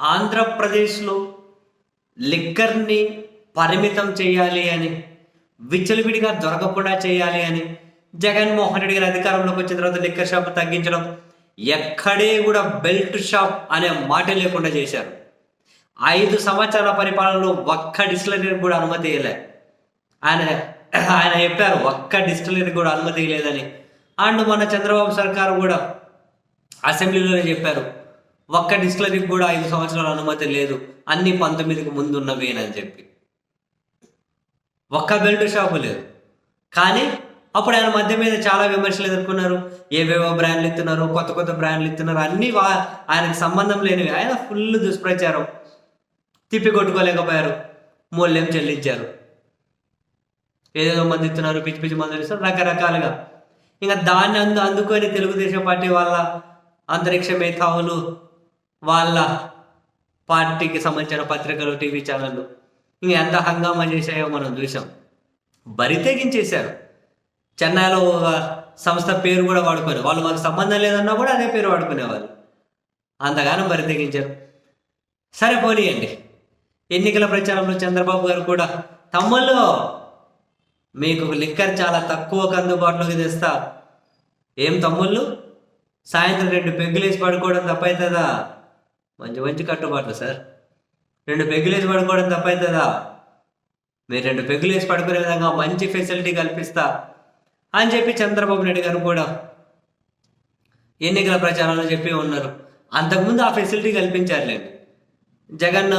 ఆంధ్రప్రదేశ్లో లిక్కర్ని పరిమితం చేయాలి అని విచ్చలవిడిగా దొరకకుండా చేయాలి అని జగన్మోహన్ రెడ్డి గారు అధికారంలోకి వచ్చిన తర్వాత లిక్కర్ షాప్ తగ్గించడం ఎక్కడే కూడా బెల్ట్ షాప్ అనే మాట లేకుండా చేశారు. ఐదు సంవత్సరాల పరిపాలనలో ఒక్క డిస్టిలరీ కూడా అనుమతి ఇవ్వలే. ఆయన ఆయన చెప్పారు ఒక్క డిస్టిలరీ కూడా అనుమతి ఇవ్వలేదని. అండ్ మన చంద్రబాబు సర్కారు కూడా అసెంబ్లీలోనే చెప్పారు. ఒక్క డిస్టిలరీకి కూడా ఐదు సంవత్సరాల అనుమతి లేదు. అన్ని పంతొమ్మిదికి ముందు ఉన్నవేనని చెప్పి. ఒక్క బెల్ట్ షాపు లేదు. కానీ అప్పుడు ఆయన మధ్య మీద చాలా విమర్శలు ఎదుర్కొన్నారు. ఏవేవో బ్రాండ్లు ఇస్తున్నారు కొత్త కొత్త బ్రాండ్లు ఇస్తున్నారు అన్నీ వా ఆయనకు సంబంధం లేనివి. ఆయన ఫుల్ దుష్ప్రచారం. తిప్పి కొట్టుకోలేకపోయారు. మూల్యం చెల్లించారు. ఏదేదో మంది ఇస్తున్నారు పిచ్చి పిచ్చి మందులు ఇస్తున్నారు రకరకాలుగా. ఇంకా దాన్ని అందు అందుకొని తెలుగుదేశం పార్టీ వాళ్ళ అంతరిక్ష మేధావులు వాళ్ళ పార్టీకి సంబంధించిన పత్రికలు టీవీ ఛానళ్ళు. ఇంకా ఎంత హంగామా చేశాయో మనం చూసాం బరితెగించేశారు చెన్నైలో ఒక సంస్థ పేరు కూడా వాడుకోరు వాళ్ళు వాళ్ళకి సంబంధం లేదన్నా కూడా అదే పేరు వాడుకునేవారు అంతగానం బరి తెగించారు. సరే పోనీయండి. ఎన్నికల ప్రచారంలో చంద్రబాబు గారు కూడా తమ్ముళ్ళు మీకు లిక్కర్ చాలా తక్కువకు అందుబాటులోకి తెస్తా. ఏం తమ్ముళ్ళు? సాయంత్రం రెండు పెగ్గులేసి పడుకోవడం తప్పైతుందా? మంచి మంచి కట్టుబాట్లు సార్. రెండు పెగ్గులేసి పడుకోవడం తప్పవుతుందా మీరు రెండు పెగ్గులేసి పడుకునే విధంగా మంచి ఫెసిలిటీ కల్పిస్తా అని చెప్పి చంద్రబాబు నాయుడు గారు కూడా ఎన్నికల ప్రచారంలో చెప్పి ఉన్నారు. అంతకుముందు ఆ ఫెసిలిటీ కల్పించారులేండి జగన్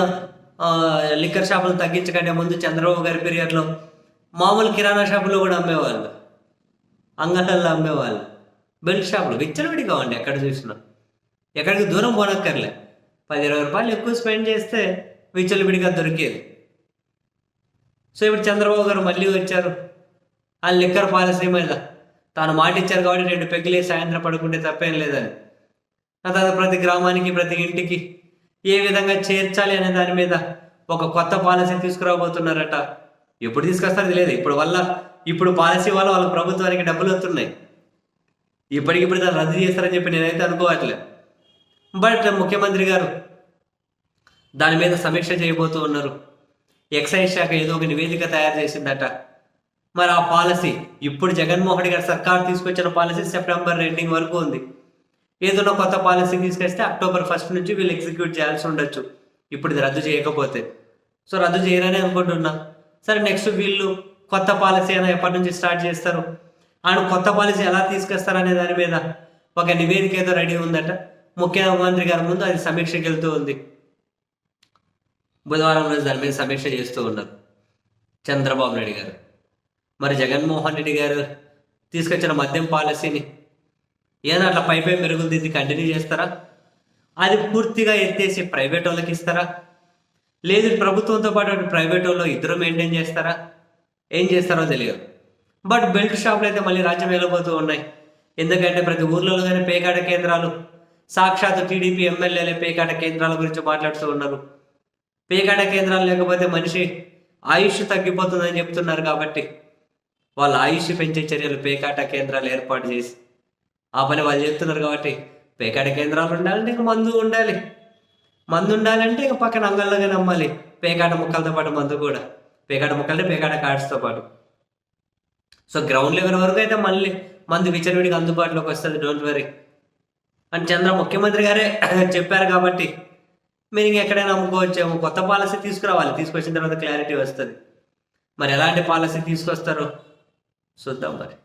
లిక్కర్ షాపులు తగ్గించకంటే ముందు చంద్రబాబు గారి పీరియడ్లో మామూలు కిరాణా షాపులో కూడా అమ్మేవాళ్ళు. అంగళ్ళల్లో అమ్మేవాళ్ళు. బెల్ట్ షాపులు విచ్చలవిడిగా ఉండి ఎక్కడ చూసినా. ఎక్కడికి దూరం పోనక్కర్లే. పది ఇరవై రూపాయలు ఎక్కువ స్పెండ్ చేస్తే విచ్చలవిడిగా దొరికేది. సో ఇప్పుడు చంద్రబాబు గారు మళ్ళీ వచ్చారు. ఆ లిక్కర్ పాలసీ మీద తాను మాట ఇచ్చారు కాబట్టి రెండు పెగ్గులే సాయంత్రం పడుకుంటే తప్పేం లేదని. తర్వాత ప్రతి గ్రామానికి ప్రతి ఇంటికి ఏ విధంగా చేర్చాలి అనే దాని మీద ఒక కొత్త పాలసీ తీసుకురాబోతున్నారట. ఎప్పుడు తీసుకొస్తారు తెలియదు. ఇప్పుడు వల్ల ఇప్పుడు పాలసీ వల్ల వాళ్ళ ప్రభుత్వానికి డబ్బులు వస్తున్నాయి. ఇప్పటికిప్పుడు దాన్ని రద్దు చేస్తారని చెప్పి నేనైతే అనుకోవట్లేదు బట్ ముఖ్యమంత్రి గారు దాని మీద సమీక్ష చేయబోతూ ఉన్నారు. ఎక్సైజ్ శాఖ ఏదో ఒక నివేదిక తయారు చేసిందట. మరి ఆ పాలసీ ఇప్పుడు జగన్మోహన్ గారి సర్కార్ తీసుకొచ్చిన పాలసీ సెప్టెంబర్ ఎండింగ్ వరకు ఉంది. ఏదైనా కొత్త పాలసీ తీసుకొస్తే అక్టోబర్ ఫస్ట్ నుంచి వీళ్ళు ఎగ్జిక్యూట్ చేయాల్సి ఉండొచ్చు. ఇప్పుడు ఇది రద్దు చేయకపోతే. సో రద్దు చేయరని అనుకుంటున్నా. సరే నెక్స్ట్ వీళ్ళు కొత్త పాలసీ అయినా ఎప్పటి నుంచి స్టార్ట్ చేస్తారు? ఆయన కొత్త పాలసీ ఎలా తీసుకొస్తారు అనే దాని మీద ఒక నివేదిక ఏదో రెడీ ఉందట. ముఖ్యమంత్రి గారి ముందు అది సమీక్షకి వెళ్తూ ఉంది. బుధవారం రోజు దాని మీద సమీక్ష చేస్తూ ఉన్నారు చంద్రబాబు నాయుడు గారు. మరి జగన్మోహన్ రెడ్డి గారు తీసుకొచ్చిన మద్యం పాలసీని ఏదైనా అట్లా పై పై మెరుగులు దిద్ది కంటిన్యూ చేస్తారా? అది పూర్తిగా ఎత్తేసి ప్రైవేట్ వాళ్ళకి ఇస్తారా? లేదు ప్రభుత్వంతో పాటు ప్రైవేట్ వాళ్ళు ఇద్దరు మెయింటైన్ చేస్తారా? ఏం చేస్తారో తెలియదు. బట్ బెల్ట్ షాపులు అయితే మళ్ళీ రాజ్యం వెళ్ళబోతూ ఉన్నాయి. ఎందుకంటే ప్రతి ఊర్లలో కానీ పేకాట కేంద్రాలు సాక్షాత్ టీడీపీ ఎమ్మెల్యేలే పేకాట కేంద్రాల గురించి మాట్లాడుతూ ఉన్నారు. పేకాట కేంద్రాలు లేకపోతే మనిషి ఆయుష్ తగ్గిపోతుందని చెప్తున్నారు కాబట్టి వాళ్ళ ఆయుష్ పెంచే చర్యలు పేకాట కేంద్రాలు ఏర్పాటు చేసి ఆ పని వాళ్ళు చెప్తున్నారు కాబట్టి పేకాట కేంద్రాలు ఉండాలంటే ఇంకా మందు ఉండాలి. మందు ఉండాలంటే ఇంకా పక్కన అంగళ్ళగా నమ్మాలి. పేకాట ముక్కలతో పాటు మందు కూడా. పేకాట ముక్కలంటే పేకాట కార్డ్స్తో పాటు. సో గ్రౌండ్ లెవెల్ వరకు అయితే మళ్ళీ మందు విచరవిడికి అందుబాటులోకి వస్తుంది. Don't worry. అని చంద్ర ముఖ్యమంత్రి గారే చెప్పారు కాబట్టి మీరు ఇంక ఎక్కడైనా అమ్ముకోవచ్చేమో కొత్త పాలసీ తీసుకురావాలి. తీసుకొచ్చిన తర్వాత క్లారిటీ వస్తుంది. మరి ఎలాంటి పాలసీ తీసుకొస్తారో చూద్దాం మరి.